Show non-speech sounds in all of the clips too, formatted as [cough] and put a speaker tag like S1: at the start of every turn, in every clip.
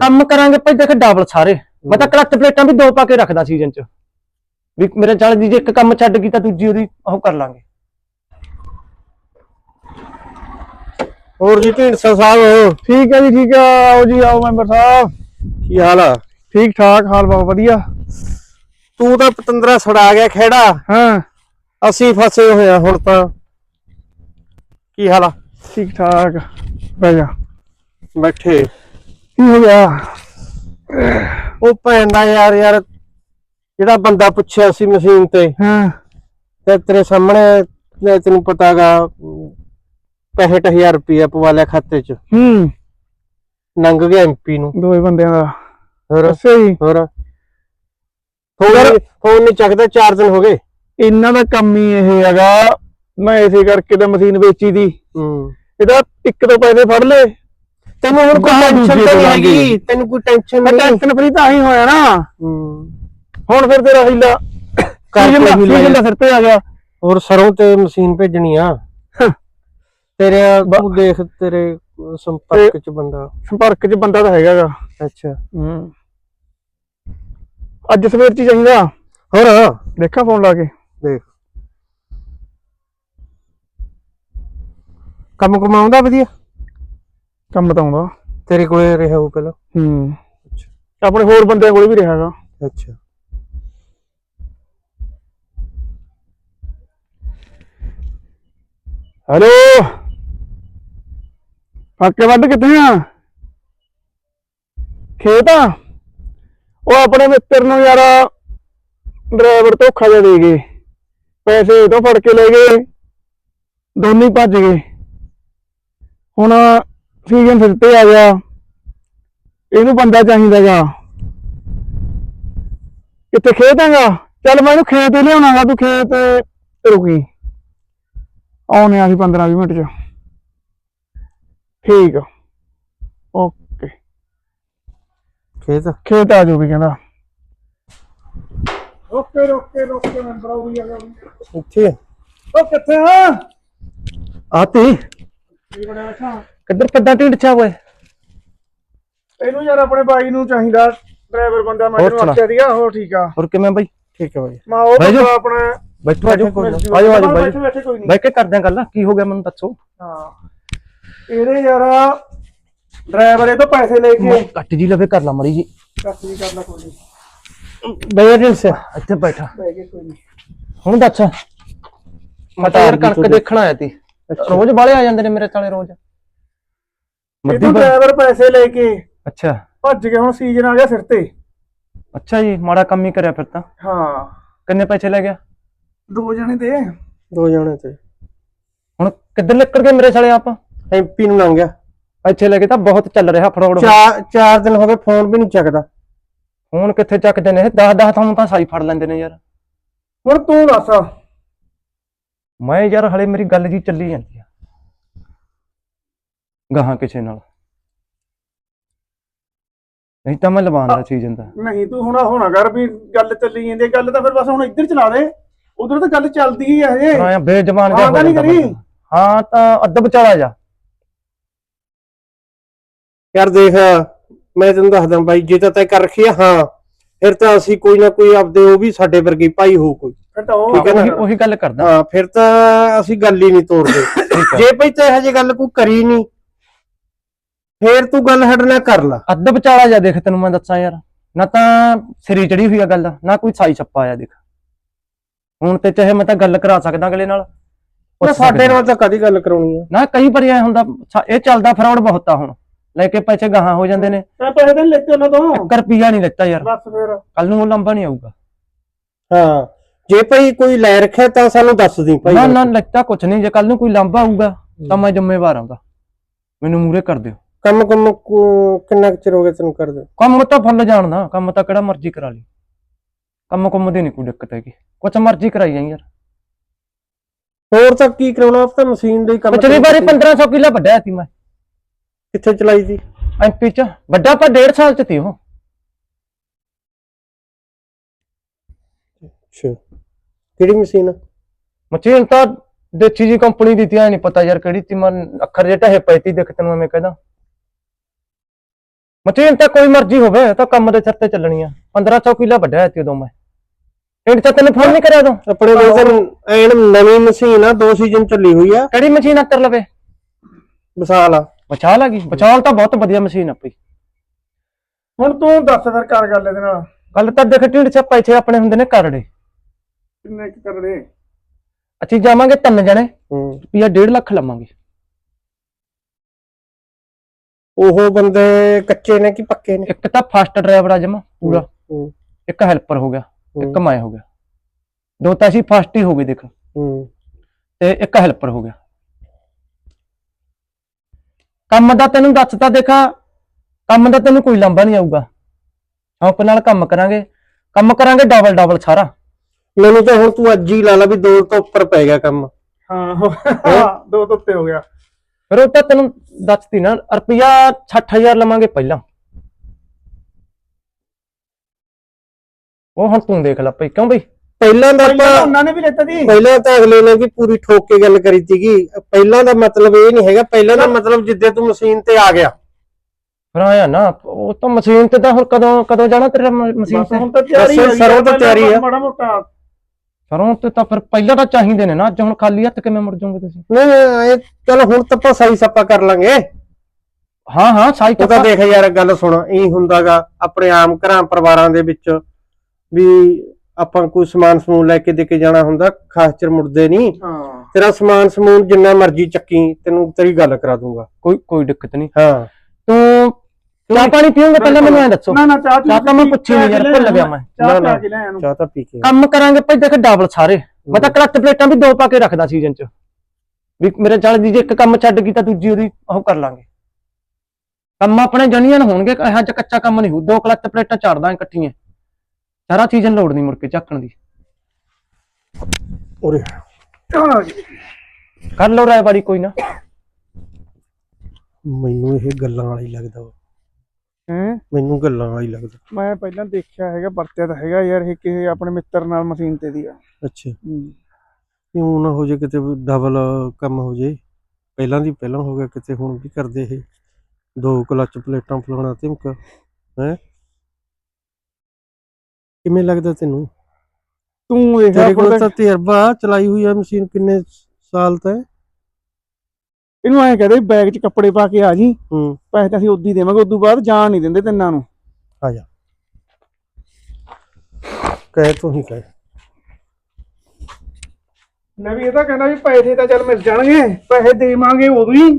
S1: ਕੰਮ ਕਰਾਂਗੇ ਭਾਈ ਦੇਖ ਡਬਲ ਸਾਰੇ। ਮੈਂ ਤਾਂ ਕਲੱਚ ਪਲੇਟਾਂ ਵੀ ਦੋ ਪਾ ਕੇ ਰੱਖਦਾ ਸੀਜ਼ਨ ਚ। ਵੀ ਮੇਰੇ ਚਾਲ ਦੀ ਜੇ ਇੱਕ ਕੰਮ ਛੱਡ ਗਈ ਤਾਂ ਦੂਜੀ ਉਹਦੀ ਉਹ ਕਰ ਲਾਂਗੇ।
S2: ਹੋਰ ਜੀ ਢੀਂਡਸਾ ਸਾਹਿਬ
S3: ਠੀਕ ਹੈ ਜੀ ਠੀਕ ਆ ਆਓ ਜੀ ਆਓ ਮੈਂਬਰ ਸਾਹਿਬ।
S2: ਕੀ ਹਾਲ ਆ?
S3: ਠੀਕ ਠਾਕ ਹਾਲ ਬਹੁਤ ਵਧੀਆ।
S2: ਤੂੰ ਤਾਂ ਪਤੰਦਰਾ ਛੜਾ ਗਿਆ ਖੇੜਾ।
S3: ਹਾਂ।
S2: ਅਸੀਂ ਫਸੇ ਹੋਏ ਆ ਹੁਣ ਤਾਂ। ਕੀ ਹਾਲ ਆ?
S3: ਠੀਕ ਠਾਕ ਜਾ।
S2: ਬੈਠੇ।
S3: ਕੀ ਹੋ ਗਿਆ?
S2: ਉਹ ਭੈਣ ਦਾ ਯਾਰ ਯਾਰ ਜਿਹੜਾ ਬੰਦਾ ਪੁੱਛਿਆ ਸੀ ਮਸ਼ੀਨ ਤੇ
S3: ਹਾਂ।
S2: ਤੇ ਤੇਰੇ ਸਾਹਮਣੇ ਲੈ ਤੈਨੂੰ ਪਤਾਗਾ 65000 ਰੁਪਇਆ ਪਵਾ ਲਿਆ ਖਾਤੇ 'ਚ।
S3: ਹੂੰ।
S2: ਲੰਘ ਗਿਆ ਐਮਪੀ ਨੂੰ।
S3: ਦੋਏ ਬੰਦਿਆਂ ਦਾ।
S2: ਹੋਰ?
S3: ਜੀ।
S2: ਹੋਰ? ਫੋਨ ਫੋਨ ਨਹੀਂ ਚੱਕਦਾ 4 ਦਿਨ ਹੋ ਗਏ।
S3: ਇਹਨਾਂ ਦਾ ਕੰਮ ਹੀ ਇਹ ਹੈਗਾ ਮੈਂ ਇਸੇ ਕਰਕੇ ਤਾਂ ਮਸ਼ੀਨ ਵੇਚੀ ਦੀ।
S2: ਹੂੰ।
S3: ਇਹਦਾ ਇੱਕ ਤੋਂ ਪੈਸੇ ਫੜ ਲਏ।
S2: ਤੈਨੂੰ ਹੁਣ ਕੋਈ ਟੈਨਸ਼ਨ ਤਾਂ ਨਹੀਂ ਹੈਗੀ ਤੈਨੂੰ ਕੋਈ ਟੈਨਸ਼ਨ
S3: ਮੈਂ
S2: ਨਹੀਂ।
S3: ਟੈਨਸ਼ਨ ਫਰੀ ਤਾਂ ਹੀ ਹੋਇਆ ਨਾ।
S2: ਹੂੰ।
S3: ਹੁਣ ਫਿਰ ਤੇਰਾ ਹਿੱਲਾ
S2: ਕਰ
S3: ਸੀਜ਼ਨ ਦਾ-
S2: ਕੋਈ ਹਿੱਲਾ
S3: ਦਾ ਸਿਰ ਤੇ ਆ ਗਿਆ।
S2: ਹੋਰ ਸਰੋਂ ਤੇ ਮਸ਼ੀਨ ਭੇਜਣੀ ਆ। ਤੇਰੇ ਤੂੰ ਦੇਖ ਤੇਰੇ ਸੰਪਰਕ ਚ ਬੰਦਾ।
S3: ਸੰਪਰਕ 'ਚ ਬੰਦਾ ਤਾਂ ਹੈਗਾਗਾ
S2: ਅੱਛਾ।
S3: ਹੂੰ। ਅੱਜ ਸਵੇਰ 'ਚ ਚਾਹੀਦਾ
S2: ਹੋਰ?
S3: ਦੇਖਾਂ ਫੋਨ ਲਾ ਕੇ।
S2: ਦੇਖ। ਕੰਮ ਕਮਾਉਂਦਾ ਵਧੀਆ?
S3: ਕੰਮ ਤਾਂ ਆਉਂਦਾ।
S2: ਤੇਰੇ ਕੋਲੇ ਰਿਹਾ ਉਹ ਪਹਿਲਾਂ?
S3: ਹੂੰ। ਆਪਣੇ ਹੋਰ ਬੰਦਿਆਂ ਕੋਲ ਵੀ ਰਿਹਾਗਾ
S2: ਅੱਛਾ।
S3: ਹੈਲੋ? ਫੱਕੇ ਵੱਢ ਕਿੱਥੇ ਆ? ਖੇਤ ਆ? ਉਹ ਆਪਣੇ ਮਿੱਤਰ ਨੂੰ ਯਾਰ ਡਰਾਈਵਰ ਧੋਖਾ ਜਿਹਾ ਦੇ ਗਏ। ਪੈਸੇ ਉਹ ਤੋਂ ਫੜ ਕੇ ਲੈ ਗਏ। ਦੋਨੇ ਭੱਜ ਗਏ। ਹੁਣ ਸੀਜ਼ਨ ਫਿਰ ਤੇ ਆ ਗਿਆ। ਇਹਨੂੰ ਬੰਦਾ ਚਾਹੀਦਾਗਾ। ਕਿੱਥੇ ਖੇਤ ਹੈਗਾ। ਚੱਲ ਮੈਂ ਇਹਨੂੰ ਖੇਤ ਹੀ ਲਿਆਉਣਾਗਾ ਤੂੰ ਖੇਤ ਰੁਕੀ। ਆਉਣੇ ਆ ਅਸੀਂ 15 20 ਮਿੰਟ ਚ। ਠੀਕ ਆ। ਓਕੇ।
S2: ਖੇਤ?
S3: ਖੇਤ ਆ ਵੀ ਕਹਿੰਦਾ। ਓਕੇ ਓਕੇ ਓਕੇ ਮੈਂ ਬਰਾਉਰੀ ਆ ਗਿਆ
S2: ਇੱਥੇ।
S3: ਉਹ ਕਿੱਥੇ ਆ?
S1: ਆਤੀ।
S3: ਕੀ ਬਣਿਆ ਬੈਠਾ
S1: ਕਿੱਧਰ ਪੱਦਾ ਢੀਂਡ ਛਾ ਓਏ?
S3: ਇਹਨੂੰ ਯਾਰ ਆਪਣੇ ਬਾਈ ਨੂੰ ਚਾਹੀਦਾ ਡਰਾਈਵਰ ਬੰਦਾ ਮੈਂ
S1: ਹੋਰ
S3: ਇਹਨੂੰ
S1: ਸੁਣਾ।
S3: ਆਖਿਆ ਸੀਗਾ ਹੋਰ ਠੀਕ ਆ।
S1: ਹੋਰ ਕਿਵੇਂ ਬਾਈ?
S2: ਠੀਕ ਹੈ ਬਾਈ।
S3: ਮੈਂ ਉਹ। ਬੰਦਾ ਆਪਣਾ
S1: ਬੈਠੋ ਆਜੋ
S2: ਕੋਈ ਨਾ।
S1: ਆਜੋ ਆਜੋ ਬਾਈ
S3: ਬੈਠੇ ਕੋਈ ਨਹੀਂ।
S1: ਕੇ ਕਰਦੇ ਆ ਗੱਲ। ਕੀ ਹੋ ਗਿਆ ਮੈਨੂੰ ਦੱਸੋ।
S3: ਹਾਂ। ਇਹਦੇ ਯਾਰ ਡਰਾਈਵਰ ਇਹ ਤੋਂ ਪੈਸੇ ਲੈ ਕੇ
S1: ਕੱਟ ਜੀ ਲਵੇ ਕਰ ਲਾ ਮੜੀ ਜੀ।
S3: ਕੱਟ ਵੀ ਕਰਨਾ ਕੋਈ ਨਹੀਂ।
S1: ਬਈ ਢਿਲਸੇ ਇੱਥੇ ਬੈਠਾ।
S3: ਬਹਿ ਕੇ ਕੋਈ ਨਹੀਂ।
S1: ਹੁਣ ਦੱਸ। ਮੈਂ ਤਾਂ ਯਾਰ ਕਣਕ ਦੇਖਣ ਆਇਆ ਤੀ ਰੋਜ਼ ਬਾਲੇ ਆ ਜਾਂਦੇ ਨੇ ਮੇਰੇ ਤਾਲੇ ਰੋਜ਼। ਮੱਦੀ ਬਾ-
S3: ਡਰਾਈਵਰ ਪੈਸੇ ਲੈ ਕੇ
S1: ਅੱਛਾ।
S3: ਭੱਜ ਕੇ ਹੁਣ ਸੀਜ਼ਨ ਆ ਗਿਆ ਸਿਰ ਤੇ।
S1: ਅੱਛਾ ਜੀ ਮਾੜਾ ਕੰਮ ਹੀ ਕਰਿਆ ਫਿਰ ਤਾਂ।
S3: ਹਾਂ।
S1: ਕਿੰਨੇ ਪੈਸੇ ਲੈ ਗਿਆ?
S3: ਦੋ ਜਣੇ ਤੇ।
S2: ਦੋ ਜਾਣੇ ਤੇ।
S1: ਹੁਣ ਕਿੱਧਰ ਨਿਕਲ ਗਏ ਮੇਰੇ ਸਾਲੇ ਆਪ?
S2: ਐਮਪੀ ਨੂੰ ਲੰਘ ਗਿਆ।
S1: ਇੱਥੇ ਲੈ ਕੇ ਤਾਂ ਬਹੁਤ ਚੱਲ ਰਿਹਾ ਫਰੋਡ
S2: ਚਾਰ ਚਾਰ ਦਿਨ ਹੋ ਗਏ ਫੋਨ ਵੀ ਨਹੀਂ ਚੱਕਦਾ।
S1: ਹੁਣ ਕਿੱਥੇ ਚੱਕਦੇ ਨੇ? 10 10 ਤੁਹਾਨੂੰ ਤਾਂ ਸਾਈ ਫੜ ਲੈਂਦੇ ਨੇ ਯਾਰ।
S3: ਹੁਣ ਤੂੰ ਦੱਸ।
S1: ਮੈਂ ਯਾਰ ਹਲੇ ਮੇਰੀ ਗੱਲ ਜੀ ਚੱਲੀ ਜਾਂਦੀ ਆ। ਗਾਹਾਂ ਕਿਸੇ ਨਾਲ। ਨਹੀਂ ਤਾਂ ਮੈਂ ਲਵਾਉਣ ਦਾ ਸੀਜ਼ਨ ਦਾ
S3: ਨਹੀਂ ਤੂੰ ਹੁਣ ਹੋਣਾ ਕਰ ਵੀ ਗੱਲ ਚੱਲੀ ਜਾਂਦੀ ਹੈ। ਗੱਲ ਤਾਂ ਫਿਰ ਬਸ ਹੁਣ ਇੱਧਰ ਚਲਾ ਦੇ। ਉਧਰ ਤਾਂ ਗੱਲ ਚੱਲਦੀ ਹੀ ਹੈ ਹਜੇ।
S1: ਆਇਆ ਬੇਜ਼ਬਾਨ
S3: ਹਾਂ
S1: ਜਿਹਾ ਹੋ
S3: ਤਾਂ ਨਹੀਂ
S1: ਜਾਂਦਾ
S3: ਕਰੀ।
S1: ਬੰਦਾ। ਹਾਂ ਤਾਂ ਅੱਧ ਵਿਚਾਲਾ ਜਾ।
S2: ਯਾਰ ਦੇਖ ਮੈਂ ਤੈਨੂੰ ਦੱਸਦਾ ਬਾਈ ਜੇ ਤਾਂ ਤੈਂ ਕਰ ਰੱਖੀ ਆ ਹਾਂ। ਫਿਰ ਤਾਂ ਅਸੀਂ ਕੋਈ ਨਾ ਕੋਈ ਆਪਦੇ ਉਹ ਵੀ ਸਾਡੇ ਵਰਗੀ ਭਾਈ ਹੋ ਕੋਈ।
S3: ਫਿਰ ਤਾਂ ਉਹ
S2: ਠੀਕ ਹੈ ਨਾ?
S1: ਉਹੀ ਉਹੀ ਗੱਲ ਕਰਦਾ।
S2: ਹਾਂ ਫਿਰ ਤਾਂ ਅਸੀਂ ਗੱਲ ਹੀ ਨਹੀਂ ਤੋੜਦੇ ਜੇ ਭਈ ਤੈਂ ਹਜੇ ਗੱਲ ਕੋਈ ਕਰੀ ਨਹੀਂ ਫੇਰ ਤੂੰ ਗੱਲ ਸਾਡੇ ਨਾਲ ਕਰ ਲਾ।
S1: ਅੱਧ ਵਿਚਾਲਾ ਜਾ ਦੇਖ ਤੈਨੂੰ ਮੈਂ ਦੱਸਾਂ ਯਾਰ। ਨਾ ਤਾਂ ਸਿਰੀ ਚੜੀ ਹੋਈ ਆ ਗੱਲ ਨਾ ਕੋਈ ਸਾਈ ਛੱਪਾ ਆ ਦੇਖ। ਹੁਣ ਤੇ ਚਾਹੇ ਮੈਂ ਤਾਂ ਗੱਲ ਕਰਾ ਸਕਦਾ ਅਗਲੇ ਨਾਲ।
S2: ਉਹ ਸਾਡੇ ਨਾਲ ਤਾਂ ਕਦੀ ਗੱਲ ਕਰਾਉਣੀ ਆ?
S1: ਨਾ ਕਈ ਵਾਰੀ ਐ ਹੁੰਦਾ ਇਹ ਚੱਲਦਾ ਫਰਾਡ ਬਹੁਤ ਆ ਹੁਣ। ਲੈ ਕੇ ਪੈਸੇ ਗਾਹਾਂ ਹੋ ਜਾਂਦੇ ਨੇ।
S3: ਮੈਂ ਪੈਸੇ ਤਾਂ ਨੀ ਲੈਤੇ ਉਹਨਾਂ ਤੋਂ।
S1: 1 ਰੁਪਿਆ ਨਹੀਂ ਲੈਤਾ ਯਾਰ।
S3: ਬਸ ਫਿਰ।
S1: ਕੱਲ ਨੂੰ ਉਹ ਲੰਬਾ ਨਹੀਂ ਆਊਗਾ।
S2: ਹਾਂ। ਜੇ ਭਈ ਕੋਈ ਲੈ ਰੱਖਿਆ ਤਾਂ ਸਾਨੂੰ ਦੱਸ ਦੀ ਭਾਈ।
S1: ਨਾ ਨਾ ਲੈਤਾ ਕੁਛ ਨਹੀਂ ਜੇ ਕੱਲ ਨੂੰ ਕੋਈ ਲੰਬਾ ਆਊਗਾ ਤਾਂ ਮੈਂ ਜ਼ਿੰਮੇਵਾਰ ਆਉਂਦਾ ਮੈਨੂੰ ਮੂਰੇ ਕਰ ਦਿਓ।
S2: ਕੰਮ ਕੰਮ ਕਿੰਨਾ ਕੁ ਚਿਰ ਹੋ ਗਿਆ ਤੈਨੂੰ ਕਰਦੇ?
S1: ਕੰਮ ਤਾਂ ਫੁੱਲ ਜਾਣਦਾ ਕੰਮ ਤਾਂ ਕਿਹੜਾ ਮਰਜ਼ੀ ਕਰਾ ਲਈ। ਕੰਮ ਕੰਮ ਦੀ ਨਹੀਂ ਕੋਈ ਦਿੱਕਤ ਹੈਗੀ। ਕੁਛ ਮਰਜ਼ੀ ਕਰਾਈ ਜਾਈ ਯਾਰ।
S2: ਹੋਰ ਤਾਂ ਕੀ ਕਰਾਉਣਾ ਆਪ ਤਾਂ ਮਸ਼ੀਨ ਦੇ ਹੀ ਕੰਮ
S1: ਪਿਛਲੀ ਵਾਰੀ 1500 ਕਿੱਲਾ ਵੱਢਿਆ ਸੀ ਮੈਂ।
S2: ਕਿੱਥੇ ਚਲਾਈ ਸੀ?
S1: ਐਮਪੀ ਚ। ਵੱਡਾ ਪਰ 1.5 ਸਾਲ ਚ ਤੀ ਉਹ।
S2: ਅੱਛਾ। ਕਿਹੜੀ ਮਸ਼ੀਨ
S1: ਮਸ਼ੀਨ ਤਾਂ ਦੇਸੀ ਜੀ ਕੰਪਨੀ ਦੀ ਤੀ ਐ ਨਹੀਂ ਪਤਾ ਯਾਰ ਕਿਹੜੀ ਤੀ। ਮਨ ਅੱਖਰ ਜੇ ਢਹੇ ਪਏ ਤੀ ਦੇਖ ਤੈਨੂੰ ਮੈਂ ਕਹਿੰਦਾ। ਮਸ਼ੀਨ ਤਾਂ ਕੋਈ ਮਰਜ਼ੀ ਹੋਵੇ ਇਹ ਤਾਂ ਕੰਮ ਦੇ ਸਿਰ ਤੇ ਚੱਲਣੀ ਆ। 1500 ਕਿੱਲਾ ਵੱਢਿਆ ਤੇ ਉਦੋਂ ਮੈਂ। ਪਿੰਡ ਚ ਤੈਨੂੰ ਫੋਨ ਨਹੀਂ ਕਰਿਆ ਉਦੋਂ?
S2: ਆਪਣੇ ਕੋਲ ਤਾਂ ਐਨ ਨਵੀਂ ਮਸ਼ੀਨ ਆ ਦੋ ਸੀਜ਼ਨ ਚੱਲੀ ਹੋਈ ਆ।
S1: ਕਿਹੜੀ ਮਸ਼ੀਨ ਆ ਤੇਰੇ ਲਵੇ?
S2: ਵਿਸ਼ਾਲ ਆ।
S1: ਬਚਾਲ ਆ ਗਈ। ਬਚਾਲ ਤਾਂ ਬਹੁਤ ਵਧੀਆ ਮਸ਼ੀਨ ਆ ਪਈ
S3: ਹੁਣ ਤੂੰ ਦੱਸ ਫਿਰ ਕਰ ਗੱਲ ਇਹਦੇ ਨਾਲ।
S1: ਗੱਲ ਤਾਂ ਦੇਖ ਢਿੰਡ ਚ ਪੈਸੇ ਆਪਣੇ ਹੁੰਦੇ ਨੇ ਕਰੜੇ।
S3: ਕਿੰਨੇ ਕਰੜੇ?
S1: ਅਸੀਂ ਜਾਵਾਂਗੇ ਤਿੰਨ ਜਣੇ।
S2: ਹੂੰ।
S1: ਰੁਪਿਆ 1.5 ਲੱਖ ਲਵਾਂਗੇ।
S2: ਉਹ ਬੰਦੇ ਕੱਚੇ ਨੇ ਕਿ ਪੱਕੇ ਨੇ?
S1: ਇੱਕ ਤਾਂ ਫਾਸਟ ਡਰਾਈਵਰ ਆ ਜਮਾ ਪੂਰਾ।
S2: ਹੂੰ
S1: ਇੱਕ ਹੈਲਪਰ ਹੋ ਗਿਆ ਇੱਕ ਮੈਂ ਹੋ ਗਿਆ। ਦੋ ਤਾਂ ਅਸੀਂ ਫਾਸਟ ਹੀ ਹੋ ਗਏ ਦੇਖ।
S2: ਹੂੰ।
S1: ਤੇ ਇੱਕ ਹੈਲਪਰ ਹੋ ਗਿਆ। ਕੰਮ ਦਾ ਤੈਨੂੰ ਦੱਸਤਾ ਦੇਖਾ ਕੰਮ ਦਾ ਤੈਨੂੰ ਕੋਈ ਲੰਬਾ ਨਹੀਂ ਆਊਗਾ। ਸ਼ੌਂਕ ਨਾਲ ਕੰਮ ਕਰਾਂਗੇ ਕੰਮ ਕਰਾਂਗੇ ਡਬਲ ਡਬਲ ਸਾਰਾ।
S2: ਮੈਨੂੰ ਤਾਂ ਹੁਣ ਤੂੰ ਅੱਜ ਹੀ ਲਾ ਲਾ ਵੀ ਦੋ ਤੋਂ ਉੱਪਰ ਪੈ ਗਿਆ ਕੰਮ।
S3: ਹਾਂ? ਦੋ ਤੋਂ ਉੱਤੇ ਹੋ ਗਿਆ।
S1: ਫਿਰ ਉਹ ਤਾਂ ਤੈਨੂੰ ਦੱਸਤੀ ਨਾ ਰੁਪਿਆ 60000 ਲਵਾਂਗੇ ਪਹਿਲਾਂ। ਉਹ ਹੁਣ ਤੂੰ ਦੇਖ ਲੈ ਭਈ ਕਿਉਂ ਬਈ?
S2: ਪਹਿਲਾਂ ਦਾ ਆਪਾਂ
S3: ਉਹਨਾਂ ਨੇ ਵੀ ਲੈਤਾ ਸੀ।
S2: ਪਹਿਲਾਂ ਤਾਂ ਅਗਲੇ ਨੇ ਵੀ ਪੂਰੀ ਠੋਕ ਕੇ ਗੱਲ ਕਰੀ ਸੀਗੀ। ਪਹਿਲਾਂ ਦਾ ਮਤਲਬ ਇਹ ਨਹੀਂ ਹੈਗਾ ਪਹਿਲਾਂ ਦਾ ਮਤਲਬ ਜਿੱਦੇ ਤੂੰ ਮਸ਼ੀਨ ਤੇ ਆ ਗਿਆ।
S1: ਫਿਰ ਆਇਆ ਨਾ ਉਹ ਤਾਂ ਮਸ਼ੀਨ ਤੇ ਤਾਂ ਹੁਣ ਕਦੋਂ ਕਦੋਂ ਜਾਣਾ ਤੇਰਾ ਮਸ਼ੀਨ ਤੇ?
S3: ਹੁਣ ਤਾਂ ਤਿਆਰੀ
S2: ਬਸ
S3: ਹੈ
S2: ਸਰੋਂ ਤਾਂ ਤਿਆਰੀ ਆ।
S3: ਮਾੜਾ ਮੋਟਾ
S1: ਸਰੋਂ ਤੇ ਤਾਂ ਫਿਰ ਪਹਿਲਾਂ ਤਾਂ ਚਾਹੀਦੇ ਨੇ ਨਾ ਅੱਜ ਹੁਣ ਖਾਲੀ ਹੱਥ ਕਿਵੇਂ ਮੁੜ ਜਾਓਗੇ ਤੁਸੀਂ?
S2: ਨਹੀਂ ਇਹ ਚਲ ਹੁਣ ਤਾਂ ਆਪਾਂ ਸਹੀ ਸੱਪਾ ਕਰ ਲਾਂਗੇ।
S1: ਹਾਂ ਹਾਂ ਸਾਈ
S2: ਉਹ ਤਾਂ ਦੇਖ ਯਾਰ ਗੱਲ ਸੁਣ ਇਹ ਹੁੰਦਾਗਾ ਆਪਣੇ ਆਮ ਘਰਾਂ ਪਰਿਵਾਰਾਂ ਦੇ ਵਿੱਚ ਵੀ ਆਪਾਂ ਕੋਈ ਸਮਾਨ ਸਮੂਨ ਲੈ ਕੇ ਦੇ ਕੇ ਜਾਣਾ ਹੁੰਦਾ ਖਾਸ ਚਿਰ ਮੁੜਦੇ ਨਹੀਂ।
S3: ਹਾਂ।
S2: ਤੇਰਾ ਸਮਾਨ ਸਮੂਨ ਜਿੰਨਾ ਮਰਜ਼ੀ ਚੱਕੀ ਤੈਨੂੰ ਤੇਰੀ ਗੱਲ ਕਰਾ ਦੂੰਗਾ।
S1: ਕੋਈ ਕੋਈ ਦਿੱਕਤ ਨਹੀਂ।
S2: ਹਾਂ।
S1: ਤੂੰ ਚਾਹ ਪਾਣੀ ਪੀਓਗੇ ਪਹਿਲਾਂ ਮੈਨੂੰ ਐ ਦੱਸੋ।
S3: ਨਾ ਨਾ ਚਾਹ
S1: ਚਾਹ ਤਾਂ ਮੈਂ ਪੁੱਛੀ ਨਹੀਂ ਯਾਰ ਭੁੱਲ ਗਿਆ ਮੈਂ।
S3: ਚਾਹ
S2: ਨਾ,
S3: ਪਾ
S2: ਨਾ।
S3: ਕੇ ਲੈ ਆਨੂੰ
S2: ਚਾਹ ਤਾਂ ਪੀ ਕੇ
S1: ਕੰਮ ਕਰਾਂਗੇ ਭਾਈ ਦੇਖ ਡਬਲ ਸਾਰੇ। ਮੈਂ ਤਾਂ ਕਲੱਚ ਪਲੇਟਾਂ ਵੀ ਦੋ ਪਾ ਕੇ ਰੱਖਦਾ ਸੀਜ਼ਨ ਚ। ਵੀ ਮੇਰੇ ਚੱਲ ਜੀ ਜੇ ਇੱਕ ਕੰਮ ਛੱਡ ਗਈ ਤਾਂ ਦੂਜੀ ਉਹਦੀ ਉਹ ਕਰ ਲਾਂਗੇ। ਕੰਮ ਆਪਣੇ ਜਣੀਆਂ ਹੋਣਗੇ ਇਹ ਅੱਜ ਕੱਚਾ ਕੰਮ ਨਹੀਂ ਹੋ ਦੋ ਕਲੱਚ ਪਲੇਟਾਂ ਚਾੜਦਾ ਇਕੱਠੀਆਂ। ਸਾਰਾ ਸੀਜ਼ਨ ਲੋੜ ਨਹੀਂ ਮੁੜ ਕੇ ਝੱਕਣ ਦੀ।
S2: ਉਰੇ।
S3: ਚਲੋ ਜੀ
S1: ਕਰ ਲਓ ਰਾਏ ਕੋਈ ਨਾ।
S2: ਮੈਨੂੰ ਇਹ ਗੱਲਾਂ ਵਾਲਾ ਲੱਗਦਾ ਵਾ।
S3: ਹੈਂ?
S2: ਮੈਨੂੰ ਗੱਲਾਂ ਹੀ ਲੱਗਦਾ।
S3: ਮੈਂ ਪਹਿਲਾਂ ਦੇਖਿਆ ਹੈਗਾ ਵਰਤਿਆ ਤਾਂ ਹੈਗਾ ਯਾਰ ਇਹ ਕਿਸੇ ਆਪਣੇ ਮਿੱਤਰ ਨਾਲ ਮਸ਼ੀਨ ਤੇ ਦੀ ਆ।
S2: ਅੱਛਾ। ਕਿਉਂ ਨਾ ਹੋ ਜੇ ਕਿਤੇ ਡਬਲ ਕੰਮ ਹੋ ਜੇ ਪਹਿਲਾਂ ਦੀ ਪਹਿਲਾਂ ਹੋ ਗਿਆ ਕਿਤੇ ਹੁਣ ਵੀ ਕਰਦੇ ਇਹ। ਦੋ ਕਲੱਚ ਪਲੇਟਾਂ ਫਲਾਉਣਾ ਧਮਕਾ ਹੈ? ਕਿਵੇਂ ਲੱਗਦਾ ਤੈਨੂੰ?
S3: ਤੂੰ ਦੇਖ
S2: ਤੇਰੇ ਕੋਲ ਤਾਂ ਤਜਰਬਾ ਚਲਾਈ ਹੋਈ ਆ ਮਸ਼ੀਨ ਕਿੰਨੇ ਸਾਲ ਤੋਂ?
S3: ਇਹਨੂੰ ਐਂ ਕਹਦੇ ਬੈਗ 'ਚ ਕੱਪੜੇ ਪਾ ਕੇ ਆ ਜੀ।
S2: ਹੂੰ।
S3: ਪੈਸੇ ਤਾਂ ਅਸੀਂ ਉਦੋਂ ਹੀ ਦੇਵਾਂਗੇ ਉਦੋਂ ਬਾਅਦ ਜਾਣ ਨਹੀਂ ਦਿੰਦੇ ਤਿੰਨਾਂ ਨੂੰ।
S2: ਆ ਜਾ। ਕਹਿ ਤੂੰ ਹੀ ਕਹਿ।
S3: ਲੈ ਵੀ ਇਹ ਤਾਂ ਕਹਿੰਦਾ ਵੀ ਪੈਸੇ ਤਾਂ ਚੱਲ ਮਿਲ ਜਾਣਗੇ ਪੈਸੇ ਦੇਵਾਂਗੇ ਉਦੋਂ ਹੀ।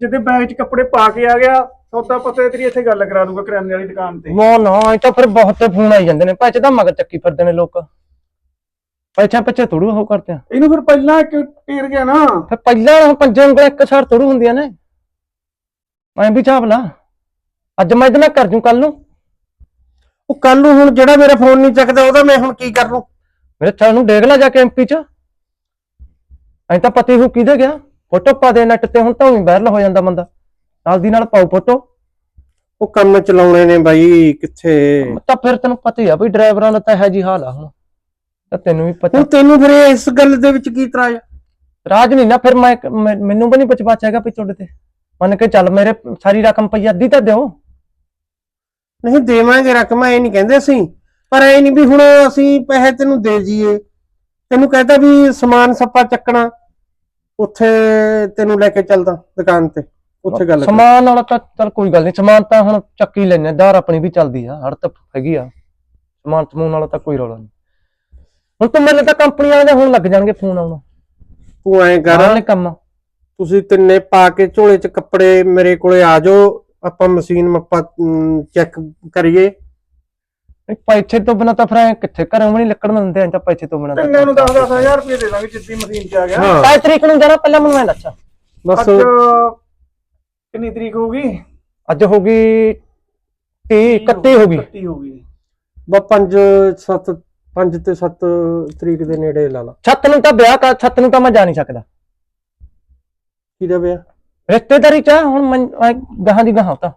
S3: ਜਿੱਦੇ ਬੈਗ 'ਚ ਕੱਪੜੇ ਪਾ ਕੇ ਆ ਗਿਆ ਸੌਦਾ ਪਤਾ ਤੇਰੀ ਇੱਥੇ ਗੱਲ ਕਰਾ ਦੂੰਗਾ ਕਰਿਆਨੇ ਵਾਲੀ ਦੁਕਾਨ ਤੇ।
S1: ਨਾ ਨਾ ਇਹ ਤਾਂ ਫਿਰ ਬਹੁਤ ਫੋਨ ਆਈ ਜਾਂਦੇ ਨੇ। ਪੈਸੇ ਤਾਂ ਮਗਰ ਚੱਕੀ ਫਿਰਦੇ ਨੇ ਲੋਕ। ਪੈਸੇ ਪਿੱਛੇ ਥੋੜੂ ਉਹ ਕਰਦੇ ਆ।
S3: ਇਹਨੂੰ ਫਿਰ ਪਹਿਲਾਂ ਇੱਕ ਟੇਰ ਗਿਆ ਨਾ।
S1: ਫਿਰ ਪਹਿਲਾਂ ਹੁਣ ਪੰਜੇ ਉਂਗਲਾਂ ਇੱਕ ਸਾਰ ਥੋੜੂ ਹੁੰਦੀਆਂ ਨੇ। ਮੈਂ ਵੀ ਝਾਪ ਲਾ। ਅੱਜ ਮੈਂ ਇਹਦੇ ਨਾਲ ਕਰ ਜੂ ਕੱਲ ਨੂੰ।
S2: ਉਹ ਕੱਲ ਨੂੰ ਹੁਣ ਜਿਹੜਾ ਮੇਰਾ ਫੋਨ ਨਹੀਂ ਚੱਕਦਾ ਉਹਦਾ ਮੈਂ ਹੁਣ ਕੀ ਕਰ ਲੂੰ
S1: ਮੇਰੇ ਛਾਲ ਨੂੰ ਦੇਖ ਲੈ ਜਾ ਕੇ ਐਮਪੀ ਚ। ਐਂ ਤਾਂ ਪਤੀ ਹੋ ਕਿਹਦੇ ਗਿਆ? ਫੋਟੋ ਪਾ ਦੇ ਨੈਟ ਤੇ ਹੁਣ ਤਾਂ ਹੀ ਵਾਇਰਲ ਹੋ ਜਾਂਦਾ ਬੰਦਾ। ਨਾਲ ਦੀ ਨਾਲ ਪਾਉ ਫੋਟੋ।
S2: ਉਹ ਕੰਮ ਚਲਾਉਣੇ ਨੇ ਬਾਈ ਕਿੱਥੇ?
S1: ਤਾਂ ਫਿਰ ਤੈਨੂੰ ਪਤਾ ਹੀ ਆ ਵੀ ਡਰਾਈਵਰਾਂ ਦਾ ਤਾਂ ਹੈ ਜੀ ਹਾਲ ਆ ਹੁਣ। ਤਾਂ ਤੈਨੂੰ ਵੀ ਪਤਾ।
S2: ਹੁਣ ਤੈਨੂੰ ਫਿਰ ਇਸ ਗੱਲ ਦੇ ਵਿੱਚ ਕੀ ਇਤਰਾਜ਼? ਆ
S1: ਰਾਜ ਨਹੀਂ ਨਾ ਫਿਰ ਮੈਂ ਮੈਂ- ਮੈਨੂੰ ਵੀ ਨਹੀਂ ਬਚਵਾਚ ਹੈਗਾ ਵੀ ਤੁਹਾਡੇ ਤੇ। ਮੰਨ ਕੇ ਚੱਲ ਮੇਰੇ ਸਾਰੀ ਰਕਮ ਪਈ ਅੱਧੀ ਤਾਂ ਦਿਓ।
S2: ਨਹੀਂ ਦੇਵਾਂਗੇ ਰਕਮ ਐ ਨਹੀਂ ਕਹਿੰਦੇ ਅਸੀਂ। ਪਰ ਐ ਨਹੀਂ ਵੀ ਹੁਣ ਅਸੀਂ ਪੈਸੇ ਤੈਨੂੰ ਦੇ ਜੀਏ ਤੈਨੂੰ ਕਹਿੰਦਾ ਵੀ ਸਮਾਨ ਸੱਪਾ ਚੱਕਣਾ। ਉੱਥੇ ਤੈਨੂੰ ਲੈ ਕੇ ਚੱਲਦਾ ਦੁਕਾਨ ਤੇ। ਉੱਥੇ ਗੱਲ ਕਰ।
S1: ਸਮਾਨ ਵਾਲਾ ਤਾਂ ਚੱਲ ਕੋਈ ਗੱਲ ਨਹੀਂ ਸਮਾਨ ਤਾਂ ਹੁਣ ਚੱਕੀ ਲੈਣੇ ਦਾਰ ਆਪਣੀ ਵੀ ਚੱਲਦੀ ਆ ਹੜ ਤਾਂ ਹੈਗੀ ਆ। ਸਮਾਨ ਸਮੂਨ ਵਾਲਾ ਤਾਂ ਕੋਈ ਰੌਲਾ ਨਹੀਂ। ਹੁਣ ਤਾਂ ਮੇਰੇ ਤਾਂ ਕੰਪਨੀ ਵਾਲੇ ਦੇ ਹੁਣ ਲੱਗ ਜਾਣਗੇ ਫੋਨ ਆਉਣਾ।
S2: ਤੂੰ ਐ ਕਰ।
S1: ਕਰ ਕੰਮ।
S2: ਤੁਸੀਂ ਤਿੰਨੇ ਪਾ ਕੇ ਝੋਲੇ 'ਚ ਕੱਪੜੇ ਮੇਰੇ ਕੋਲੇ ਆ ਜਾਓ। ਆਪਾਂ ਮਸ਼ੀਨ ਮੱਪਾ ਚੈੱਕ ਕਰੀਏ।
S1: ਨਹੀਂ, ਪੈਸੇ ਤੋਂ ਬਿਨਾ ਤਾਂ ਫਿਰ ਐਂ ਕਿੱਥੇ ਘਰੋਂ ਵੀ ਨਹੀਂ ਲੱਕੜ ਦਿੰਦੇ ਐਂ ਤਾਂ ਪੈਸੇ ਤੋਂ ਬਿਨਾ
S3: ਤਿੰਨਾਂ ਨੂੰ 10 10000 ਰੁਪਏ ਦੇ ਦਾਂਗੇ ਜਿੱਦੀ ਮਸ਼ੀਨ 'ਚ ਆ ਗਿਆ।
S2: ਹਾਂ।
S1: ਕਾਈ ਤਰੀਕ ਨੂੰ ਜਾਣਾ ਪਹਿਲਾਂ ਮੈਨੂੰ ਐਂ ਦੱਸ।
S2: ਬਸ।
S3: ਅੱਜ ਕਿੰਨੀ ਤਰੀਕ ਹੋਊਗੀ?
S1: ਅੱਜ ਹੋ ਗਈ 30 31 ਹੋ ਗਈ
S3: 31 ਹੋਊਗੀ।
S2: ਬਾ 5 7 5 ਤੇ 7 ਤਰੀਕ ਦੇ ਨੇੜੇ ਲਾ ਲਾ।
S1: ਛੱਤ ਨੂੰ ਤਾਂ ਵਿਆਹ ਕਰ ਛੱਤ ਨੂੰ ਤਾਂ ਮੈਂ ਜਾ ਨਹੀਂ ਸਕਦਾ।
S2: ਕਿਹਦਾ ਵਿਆਹ?
S1: ਰਿਸ਼ਤੇਦਾਰੀ ਚ ਆ, ਹੁਣ ਮੈਂ ਗਾਹਾਂ ਦੀ ਗਾਹਾਂ ਤਾਂ।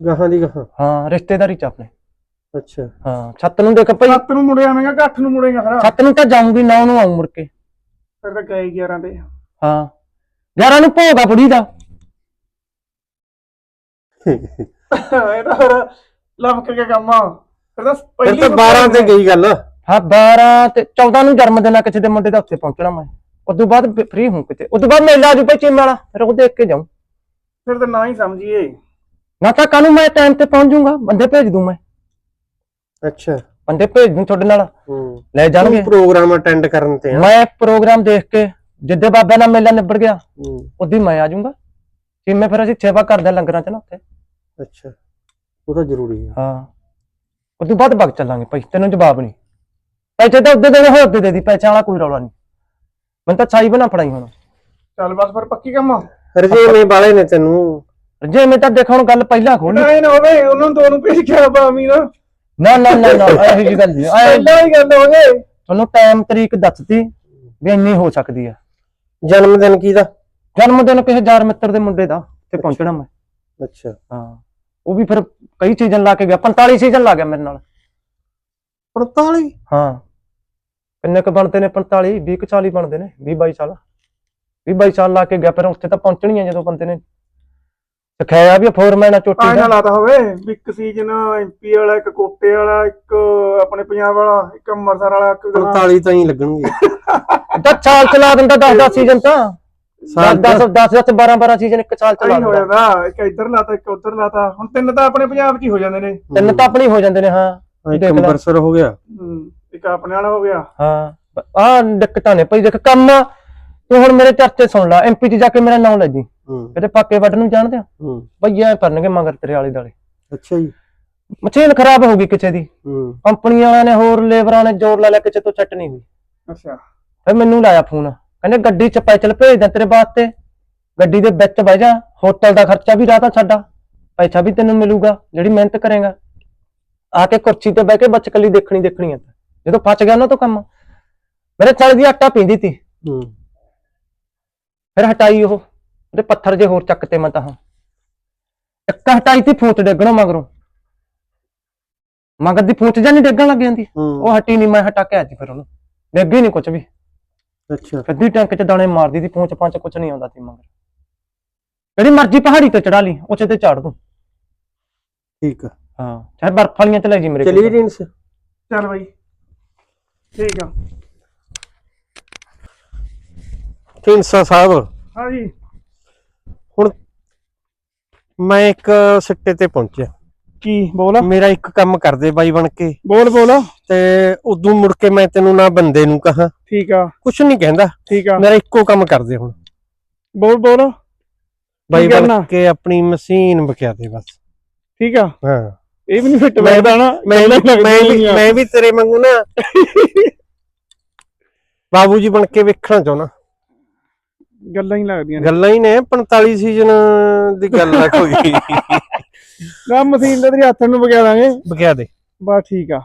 S2: ਗਾਹਾਂ ਦੀ ਗਾਹਾਂ।
S1: ਹਾਂ ਰਿਸ਼ਤੇਦਾਰੀ ਚ ਆਪਣੇ।
S2: ਅੱਛਾ।
S1: ਹਾਂ ਛੱਤ ਨੂੰ ਦੇਖ ਭਈ
S3: ਸੱਤ ਨੂੰ ਮੁੜੇ ਆਵੇਂਗਾ ਕਿ ਅੱਠ ਨੂੰ ਮੁੜੇਗਾ ਫਿਰ।
S1: ਛੱਤ ਨੂੰ ਤਾਂ ਜਾਊਂਗੀ ਨੌ ਨੂੰ ਆਉਂ ਮੁੜ ਕੇ।
S3: ਫਿਰ ਤਾਂ ਗਏ 11 ਤੇ
S1: ਹਾਂ। 11 ਨੂੰ ਭੋਗ ਆ ਬੁੜੀ ਦਾ।
S3: ਇਹਦਾ ਫਿਰ ਲਮਕ ਕੇ ਕੰਮ ਆ। ਫਿਰ ਤਾਂ
S2: ਫਿਰ
S3: ਪਹਿਲੀ
S2: ਤਾਂ 12 ਤੇ ਗਈ ਗੱਲ।
S1: ਹਾਂ 12 ਤੇ 14 ਨੂੰ ਜਨਮ ਦਿਨ ਆ ਕਿਸੇ ਦੇ ਮੁੰਡੇ ਦਾ ਉੱਥੇ ਪਹੁੰਚਣਾ ਮੈਂ। ਉਦੋਂ ਬਾਅਦ ਫ੍ਰੀ ਹੂੰ ਕਿਤੇ। ਉਦੋਂ ਬਾਅਦ ਮੇਲਾ ਆ ਜੂ ਭਾਈ ਚੀਮੇ ਵਾਲਾ ਫਿਰ ਉਹ ਦੇਖ ਕੇ ਜਾਊਂ।
S3: ਫਿਰ ਤਾਂ ਨਾ ਹੀ ਸਮਝੀਏ।
S1: ਨਾ ਤਾਂ ਕਾਨੂੰ ਮੈਂ ਟਾਈਮ ਤੇ ਪਹੁੰਚ ਜਾਊਂਗਾ ਬੰਦੇ ਭੇਜ ਦੂੰ ਮੈਂ।
S2: ਅੱਛਾ।
S1: ਬੰਦੇ ਭੇਜ ਦੂੰ ਤੁਹਾਡੇ ਨਾਲ।
S2: ਹੂੰ।
S1: ਲੈ ਜਾਣਗੇ।
S2: ਪ੍ਰੋਗਰਾਮ ਅਟੈਂਡ ਕਰਨ ਤੇ ਆ।
S1: ਮੈਂ ਪ੍ਰੋਗਰਾਮ ਦੇਖ ਕੇ ਜਿੱਦੇ ਬਾਬਿਆਂ ਨਾਲ ਮੇਲਾ ਨਿਬੜ ਗਿਆ
S2: ਹੂੰ,
S1: ਉਦੋਂ ਹੀ ਮੈਂ ਆ ਜਾਊਂਗਾ। ਚੀਮੇ ਫਿਰ ਅਸੀਂ ਸੇਵਾ ਕਰਦੇ ਲੰਗਰਾਂ ਚ ਨਾ ਉੱਥੇ।
S2: ਅੱਛਾ। ਉਹ ਤਾਂ ਜ਼ਰੂਰੀ ਹੈ
S1: ਹਾਂ। ਉਦੋਂ ਬਾਅਦ ਬਗ ਚੱਲਾਂਗੇ ਭਾਈ ਤੈਨੂੰ ਜਵਾਬ ਨਹੀਂ। ਪੈਸੇ ਤਾਂ ਉੱਦੇ ਦੇਣੇ ਉੱਦੇ ਦੇ ਦੀ ਪੈਸੇ ਵਾਲਾ ਕੋਈ ਰੌਲਾ ਨਹੀਂ। ਮੈਂ ਤਾਂ ਛਾਈ ਬਣਾ ਫੜਾਈ ਹੁਣ।
S3: ਚੱਲ ਬਸ ਫਿਰ ਪੱਕੀ ਕੰਮ
S2: ਰਜੇਵੇਂ ਵਾਲੇ ਨੇ ਤੈਨੂੰ।
S1: ਜੇ ਮੈਂ ਤਾਂ ਦੇਖੋ ਹੁਣ ਗੱਲ ਪਹਿਲਾਂ ਖੋਲੀ।
S3: ਨਾ ਨਾ ਹੋਵੇ ਉਹਨਾਂ ਨੂੰ ਦੋ ਨੂੰ ਭੇਜ ਕੇ ਬਾਮੀ ਨਾ
S1: ਨਾ ਨਾ ਨਾ ਨਾ ਇਹੋ ਜੀ ਗੱਲ ਨਹੀਂ। ਐ
S3: ਪਹਿਲਾਂ ਹੀ ਗੱਲ ਹੋ ਗਏ
S1: ਤੁਹਾਨੂੰ ਟਾਈਮ ਤਰੀਕ ਦੱਸਤੀ ਵੀ ਇੰਨੀ ਹੋ ਸਕਦੀ ਆ।
S2: ਜਨਮ ਦਿਨ ਕਿਹਦਾ?
S1: ਜਨਮ ਦਿਨ ਕਿਸੇ ਯਾਰ ਮਿੱਤਰ ਦੇ ਮੁੰਡੇ ਦਾ ਤੇ ਪਹੁੰਚਣਾ ਮੈਂ।
S2: ਅੱਛਾ।
S1: ਹਾਂ। ਉਹ ਵੀ ਫਿਰ ਕਈ ਸੀਜ਼ਨ ਲਾ ਕੇ ਗਿਆ 45 ਸੀਜ਼ਨ ਲਾ ਗਿਆ ਮੇਰੇ ਨਾਲ।
S2: 45
S1: ਹਾਂ। ਕਿੰਨੇ ਕ ਬਣਦੇ ਨੇ 45 20 ਕੁ 40 ਬਣਦੇ ਨੇ 20 22 ਸਾਲ। 20 22 ਸਾਲ ਲਾ ਕੇ ਗਿਆ ਪਰ ਉੱਥੇ ਤਾਂ ਪਹੁੰਚਣੀ ਆ ਜਦੋਂ ਬੰਦੇ ਨੇ। ਸਿਖਾਇਆ ਵੀ ਫੋਰਮੈਨ ਆ ਚੋਟੀ ਦਾ।
S3: ਲਾਤਾ ਹੋਵੇ ਵੀ ਇੱਕ ਸੀਜ਼ਨ ਐਮਪੀ ਵਾਲਾ ਇੱਕ ਕੋਟੇ ਵਾਲਾ ਇੱਕ ਆਪਣੇ ਪੰਜਾਬ ਵਾਲਾ ਇੱਕ ਅੰਮ੍ਰਿਤਸਰ ਵਾਲਾ ਇੱਕ ਗਾਹਾਂ।
S2: 45 ਤਾਂ ਹੀ ਲੱਗਣਗੇ। [laughs]
S1: ਤਾਂ ਸਾਲ ਚਲਾ ਦਿੰਦਾ 10 10 ਸੀਜ਼ਨ ਤਾਂ।
S2: ਸਾਲ
S1: 10 10 10 12 12 ਸੀਜ਼ਨ ਇੱਕ ਸਾਲ ਚਲਾ
S3: ਆਹੀ ਹੋ
S1: ਦਿੰਦਾ
S3: ਜਾਂਦਾ ਇੱਕ ਇੱਧਰ ਲਾਤਾ ਇੱਕ ਉੱਧਰ ਲਾਤਾ ਹੁਣ ਤਿੰਨ ਤਾਂ ਆਪਣੇ ਪੰਜਾਬ 'ਚ ਹੀ ਹੋ ਜਾਂਦੇ ਨੇ।
S1: ਤਿੰਨ ਤਾਂ ਆਪਣੀ ਹੋ ਜਾਂਦੇ ਨੇ ਹਾਂ।
S2: ਇੱਕ
S1: ਦੇਖ ਲੈ।
S2: ਅੰਬਰਸਰ ਹੋ ਗਿਆ।
S3: ਹੂੰ, ਇੱਕ ਆਪਣੇ ਵਾਲਾ ਹੋ ਗਿਆ।
S1: ਹਾਂ ਆ ਦਿੱਕਤਾਂ ਨੇ। ਭਾਈ ਦੇਖ ਕੰਮ ਤੂੰ ਹੁਣ ਮੇਰੇ ਚਰਚੇ ਸੁਣ ਲੈ। ਐਮਪੀ ਚ ਜਾ ਕੇ ਮੇਰਾ ਨਾਮ ਲੈ ਜੀ।
S2: ਹੂੰ।
S1: ਕਿਤੇ ਪਾਕੇ ਵੱਢ ਨੂੰ ਜਾਣਦੇ ਆ
S2: ਹੂੰ।
S1: ਭਈਆ ਐ ਕਰਨਗੇ ਮਗਰ ਤੇਰੇ ਵਾਲੇ ਦਾਲੇ
S2: ਅੱਛਾ ਜੀ।
S1: ਮਸ਼ੀਨ ਖਰਾਬ ਹੋ ਗਈ ਕਿਸੇ ਦੀ।
S2: ਹੂੰ।
S1: ਕੰਪਨੀ ਵਾਲਿਆਂ ਨੇ ਹੋਰ ਲੇਬਰਾਂ ਨੇ ਜ਼ੋਰ ਲਾ ਲਿਆ ਕਿਸੇ ਤੋਂ ਚੱਟ ਨਹੀਂ ਹੋਈ।
S3: ਅੱਛਾ।
S1: ਫਿਰ ਮੈਨੂੰ ਲਾਇਆ ਫੋਨ। ਕਹਿੰਦੇ ਗੱਡੀ ਚ ਪੈਸਲ ਭੇਜ ਦਿਆਂ ਤੇਰੇ ਵਾਸਤੇ। ਗੱਡੀ ਦੇ ਵਿੱਚ ਬਹਿ ਜਾ ਹੋਟਲ ਦਾ ਖਰਚਾ ਵੀ ਰਾਤਾ ਸਾਡਾ। ਪੈਸਾ ਵੀ ਤੈਨੂੰ ਮਿਲੂਗਾ ਜਿਹੜੀ ਮਿਹਨਤ ਕਰੇਗਾ। ਆ ਕੇ ਕੁਰਸੀ ਤੇ ਬਹਿ ਕੇ ਬੱਚਕਲੀ ਦੇਖਣੀ ਦੇਖਣੀ ਆ। ਜਦੋਂ ਫਸ ਗਿਆ ਉਹਨਾਂ ਤੋਂ ਕੰਮ। ਮੇਰੇ ਚਾਲੇ ਦੀ ਆਟਾ ਪੀਂਦੀ ਤੀ।
S2: ਹੂੰ।
S1: ਫਿਰ ਹਟਾਈ ਉਹ ਉਹਦੇ ਪੱਥਰ ਜੇ ਹੋਰ ਚੱਕ ਤੇ ਮੈਂ ਤਾਂ ਇੱਕ ਹਟਾਈ ਤੀ ਫੂਟ ਡੇਗਣੋਂ ਮਗਰੋਂ। ਮਗਰ ਦੀ ਫੂਟ ਜਾਂ ਨਹੀਂ ਡੇਗਣ ਲੱਗ ਜਾਂਦੀ। ਉਹ ਹਟੀ ਨਹੀਂ ਮੈਂ ਹਟਾ ਕੇ ਆਜੀ ਫਿਰ ਉਹਨੂੰ। ਡੇਗੀ ਨਹੀਂ ਕੁਝ ਵੀ।
S2: ਅੱਛਾ।
S1: ਸਿੱਧੀ ਟੈਂਕ 'ਚ ਦਾਣੇ ਮਾਰਦੀ ਦੀ ਪੂੰਛ ਪੰਚ ਕੁਝ ਨਹੀਂ ਆਉਂਦਾ ਤੀ ਮਗਰ। ਜਿਹੜੀ ਮਰਜ਼ੀ ਪਹਾੜੀ ਤੇ ਚੜਾ ਲਈ ਉੱਚੇ ਤੇ ਝਾੜ ਦੂੰ।
S2: ਠੀਕ ਆ।
S1: ਹਾਂ ਚਾਹੇ ਬਰਫ ਵਾਲੀਆਂ ਚ ਲੈ ਜੀ ਮੇਰੇ
S2: ਚਲੀ
S1: ਕੋਲ।
S2: ਰਿੰਸ
S3: ਚੱਲ ਬਾਈ। ਠੀਕ ਆ।
S2: ਢੀਂਡਸਾ ਸਾਹਿਬ।
S3: ਹਾਂਜੀ।
S2: ਹੁਣ ਮੈਂ ਇੱਕ ਸਿੱਟੇ ਤੇ ਪਹੁੰਚਿਆ।
S3: ਕੀ ਬੋਲ?
S2: ਮੇਰਾ ਇੱਕ ਕੰਮ ਕਰਦੇ ਬਾਈ ਬਣ ਕੇ।
S3: ਬੋਲ ਬੋਲ।
S2: ਤੇ ਉਦੋਂ ਮੁੜ ਕੇ ਮੈਂ ਤੈਨੂੰ ਨਾ ਬੰਦੇ ਨੂੰ ਕਹਾ।
S3: ਠੀਕ ਆ।
S2: ਕੁਛ ਨਹੀਂ ਕਹਿੰਦਾ।
S3: ਠੀਕ ਆ।
S2: ਮੇਰਾ ਇੱਕੋ ਕੰਮ ਕਰਦੇ ਹੁਣ।
S3: ਬੋਲ ਬੋਲ।
S2: ਬਾਈ? ਬਣ ਕੇ ਆਪਣੀ ਮਸ਼ੀਨ ਬਕਿਆ ਦੇ ਬਸ।
S3: ਠੀਕ ਆ।
S2: ਹਾਂ।
S3: ਇਹ ਵੀ ਨਹੀਂ ਫਿੱਟ
S2: ਮੈਂ-
S3: ਬੈਠਦਾ ਨਾ
S2: ਮੈਂ ਮੈਂ। ਮੈਂ ਵੀ ਤੇਰੇ ਵਾਂਗੂ ਨਾ। ਬਾਬੂ ਜੀ ਬਣ ਕੇ ਵੇਖਣਾ ਚਾਹੁੰਦਾ।
S3: ਗੱਲਾਂ ਹੀ ਲੱਗਦੀਆਂ
S2: ਗੱਲਾਂ ਹੀ ਨੇ 45 ਸੀਜ਼ਨ ਦੀ ਗੱਲ ਆ ਕੋਈ।
S3: ਨਾ ਮਸ਼ੀਨ ਦੇ ਤੇਰੇ ਹੱਥ ਨੂੰ ਵਗਾ ਦਾਂਗੇ।
S2: ਬਕਿਆ ਦੇ।
S3: ਬਸ ਠੀਕ ਆ।